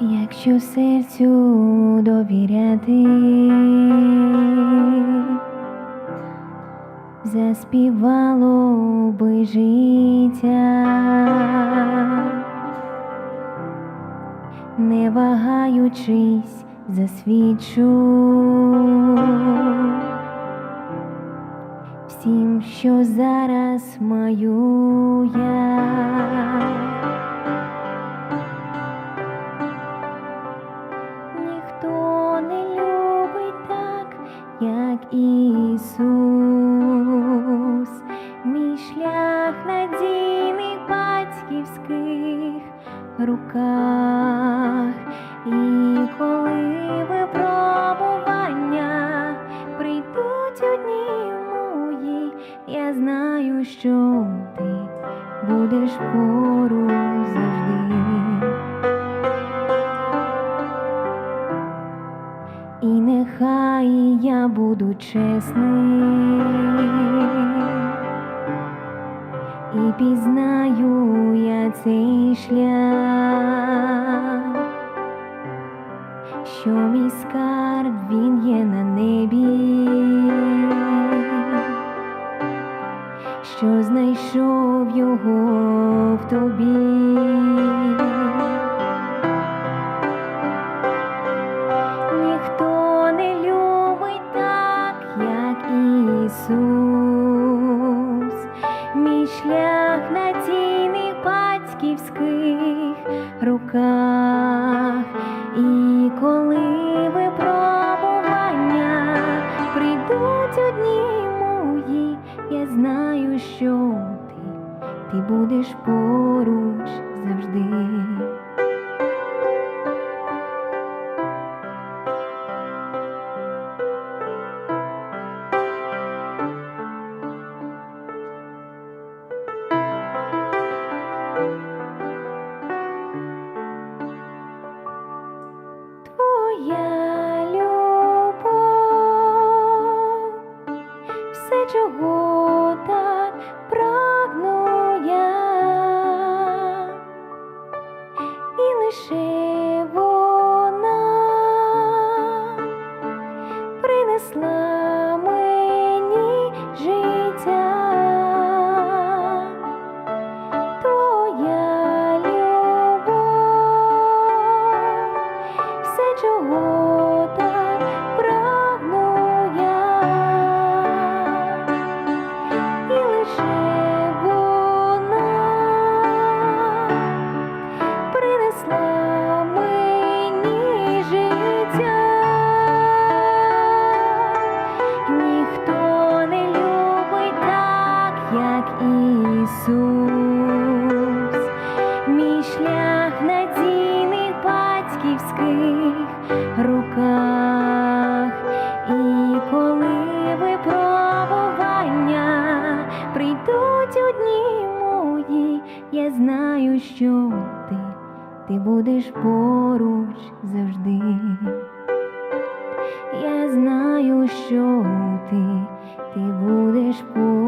Якщо серцю довіряти, заспівало би життя, не вагаючись, засвідчу всім, що зараз маю я. Ніхто не любить так, як Ісус, мій шлях надійний батьківських руках, я знаю, що ти будеш поруч завжди. І нехай я буду чесний і пізнаю я цей шлях, що мій скарб він є на небі, що знайшов його в тобі. Ніхто не любить так, як Ісус, мій шлях надійний в батьківських руках, і коли випробування прийдуть у дні мої, я знаю, що ти, ти будеш поруч завжди. Твоя любов, все, чого так прагну Ісус, мій шлях надійний батьківських руках, і коли випробування прийдуть у дні мої, я знаю, що ти, ти будеш поруч завжди. Я знаю, що ти, ти будеш поруч